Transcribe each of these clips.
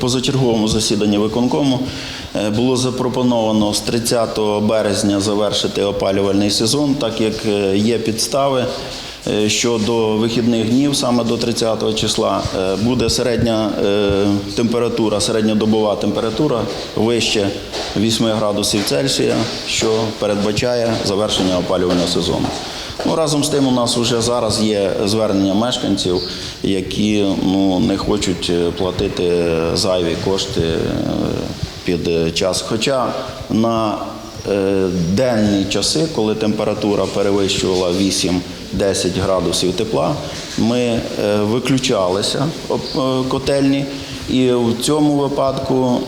позачерговому засіданні виконкому е, було запропоновано з 30 березня завершити опалювальний сезон, так як е, є підстави. е, Що до вихідних днів, саме до 30 числа, буде середня температура, середньодобова температура вище 8 градусів Цельсія, що передбачає завершення опалювального сезону. Ну, разом з тим, у нас вже зараз є звернення мешканців, які ну, не хочуть е, платити зайві кошти е, під час. Хоча на е, денні часи, коли температура перевищувала 8-10 градусів тепла, ми виключалися котельні. І в цьому випадку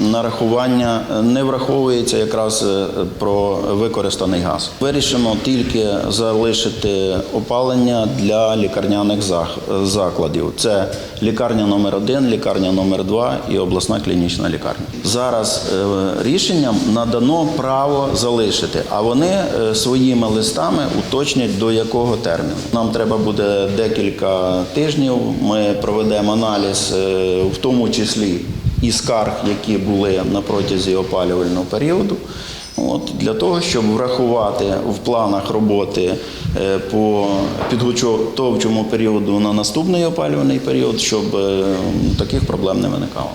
нарахування не враховується якраз е, про використаний газ. Вирішено тільки залишити опалення для лікарняних закладів. Це лікарня номер 1 лікарня номер 2 і обласна клінічна лікарня. Зараз е, рішенням надано право залишити, а вони е, своїми листами уточнять до якого терміну. Нам треба буде декілька тижнів. Ми проведемо аналіз, в тому числі і скарг, які були на протязі опалювального періоду. От, для того, щоб врахувати в планах роботи е, по підготовчому періоду на наступний опалювальний період, щоб е, таких проблем не виникало.